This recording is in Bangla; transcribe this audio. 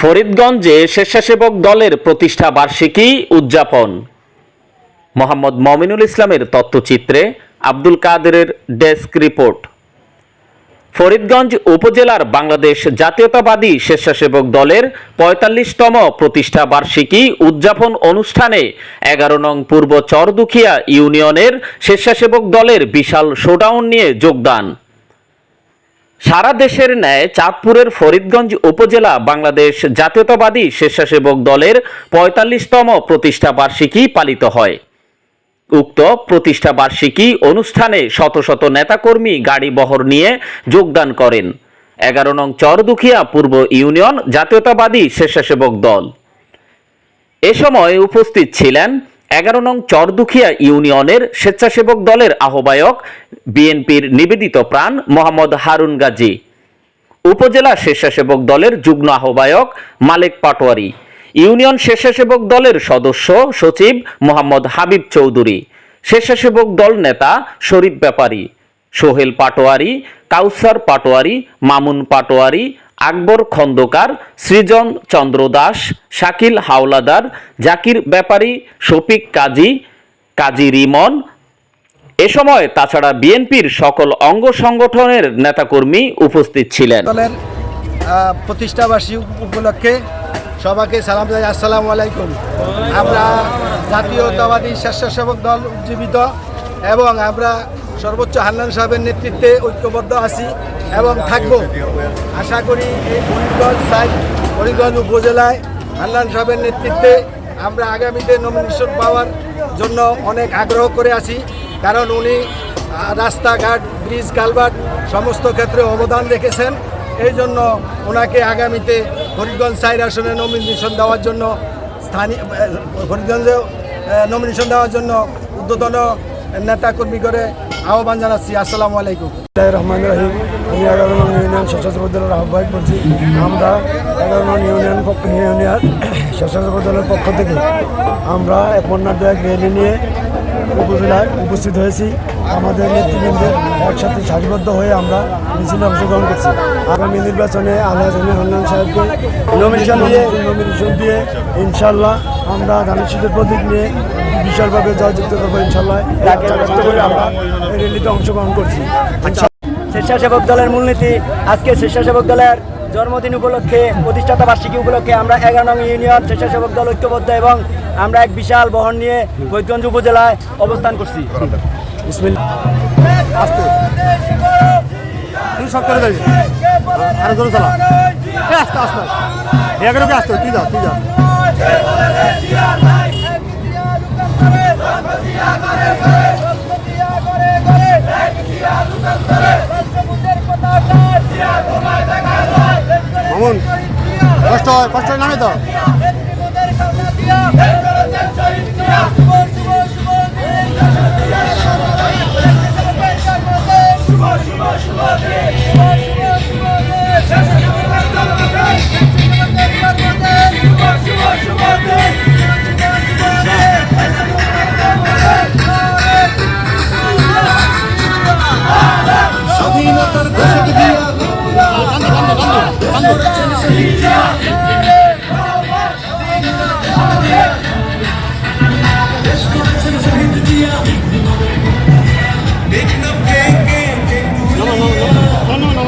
ফরিদগঞ্জে স্বেচ্ছাসেবক দলের প্রতিষ্ঠা বার্ষিকী উদযাপন। মোহাম্মদ মমিনুল ইসলামের তথ্যচিত্রে আব্দুল কাদেরের ডেস্ক রিপোর্ট। ফরিদগঞ্জ উপজেলার বাংলাদেশ জাতীয়তাবাদী স্বেচ্ছাসেবক দলের পঁয়তাল্লিশতম প্রতিষ্ঠা বার্ষিকী উদযাপন অনুষ্ঠানে এগারো নং পূর্ব চরদুখিয়া ইউনিয়নের স্বেচ্ছাসেবক দলের বিশাল শোডাউন নিয়ে যোগদান। সারা দেশের ন্যায় চাঁদপুরের ফরিদগঞ্জ উপজেলা বাংলাদেশ জাতীয়তাবাদী স্বেচ্ছাসেবক দলের পঁয়তাল্লিশতম প্রতিষ্ঠা বার্ষিকী পালিত হয়। উক্ত প্রতিষ্ঠা বার্ষিকী অনুষ্ঠানে শত শত নেতাকর্মী গাড়ি বহর নিয়ে যোগদান করেন। এগারো নং চরদুখিয়া পূর্ব ইউনিয়ন জাতীয়তাবাদী স্বেচ্ছাসেবক দল। এ সময় উপস্থিত ছিলেন এগারো নং চরদুখিয়া ইউনিয়নের স্বেচ্ছাসেবক দলের আহ্বায়ক বিএনপির নিবেদিত প্রাণ মোহাম্মদ হারুন গাজী। উপজেলা স্বেচ্ছাসেবক দলের যুগ্ম আহ্বায়ক মালেক পাটোয়ারি। ইউনিয়ন স্বেচ্ছাসেবক দলের সদস্য সচিব মোহাম্মদ হাবিব চৌধুরী। স্বেচ্ছাসেবক দল নেতা শরীফ ব্যাপারী। সোহেল পাটোয়ারি কাউসার পাটোয়ারি মামুন পাটোয়ারি আকবর খন্দকার সৃজন চন্দ্র দাস শাকিল হাওলাদার জাকির ব্যাপারী শফিক কাজী কাজী রিমন। এ সময় তাছাড়া বিএনপির সকল অঙ্গ সংগঠনের নেতাকর্মী উপস্থিত ছিলেন। আহ, উপলক্ষে সবাইকে সালাম আসসালামু আলাইকুম। আমরা জাতীয়তাবাদী স্বেচ্ছাসেবক দল উজ্জীবিত এবং আমরা সর্বোচ্চ হান্নান সাহেবের নেতৃত্বে ঐক্যবদ্ধ আছি এবং থাকব। আশা করি এই ফরিদগঞ্জ সাইড, ফরিদগঞ্জ উপজেলায় হান্নান সাহেবের নেতৃত্বে আমরা আগামীতে নমিনেশন পাওয়ার জন্য অনেক আগ্রহ করে আছি। কারণ উনি রাস্তাঘাট ব্রিজ কালভার্ট সমস্ত ক্ষেত্রে অবদান রেখেছেন। এই জন্য ওনাকে আগামীতে ফরিদগঞ্জ সাইড আসনে নমিনেশন দেওয়ার জন্য স্থানীয় ফরিদগঞ্জে নমিনেশন দেওয়ার জন্য উদ্বোধন নেতাকর্মী করে আহ্বান জানাচ্ছি আসসালামু আলাইকুম। রহমান রহিম। আমি এগারো নং ইউনিয়ন স্বেচ্ছাসেবক দলের আহ্বায়ক বলছি। আমরা এগারো নং ইউনিয়ন পক্ষ ইউনিয়ন স্বেচ্ছাসেবক দলের পক্ষ থেকে আমরা এক বন্যাঢ্য এক র্যালি নিয়ে উপজেলায় উপস্থিত হয়েছি। আমাদের নেতৃবৃন্দ একসাথে সারিবদ্ধ হয়ে আমরা মিছিলে অংশগ্রহণ করছি। আগামী নির্বাচনে আল্লাহ জামি হন্নান সাহেবকে নমিনেশন দিয়ে নমিনেশন দিয়ে ইনশাল্লাহ আমরা ধানের শীতের প্রতীক নিয়ে বিশালভাবে জয়যুক্ত করব ইনশাল্লাহ। ব্যক্ত করে আমরা র্যালিতে অংশগ্রহণ করছি। স্বেচ্ছাসেবক দলের মূলনীতি আজকে স্বেচ্ছাসেবক দলের জন্মদিন উপলক্ষে প্রতিষ্ঠাতা বার্ষিকী উপলক্ষে আমরা এগারো নং ইউনিয়ন স্বেচ্ছাসেবক দল ঐক্যবদ্ধ এবং আমরা এক বিশাল বহন নিয়ে ফরিদগঞ্জ উপজেলায় অবস্থান করছি। আস্তে আস্তে। আস্তে তুই যা তুই যা। মামুন কষ্ট হয় কষ্ট নামে তো Making up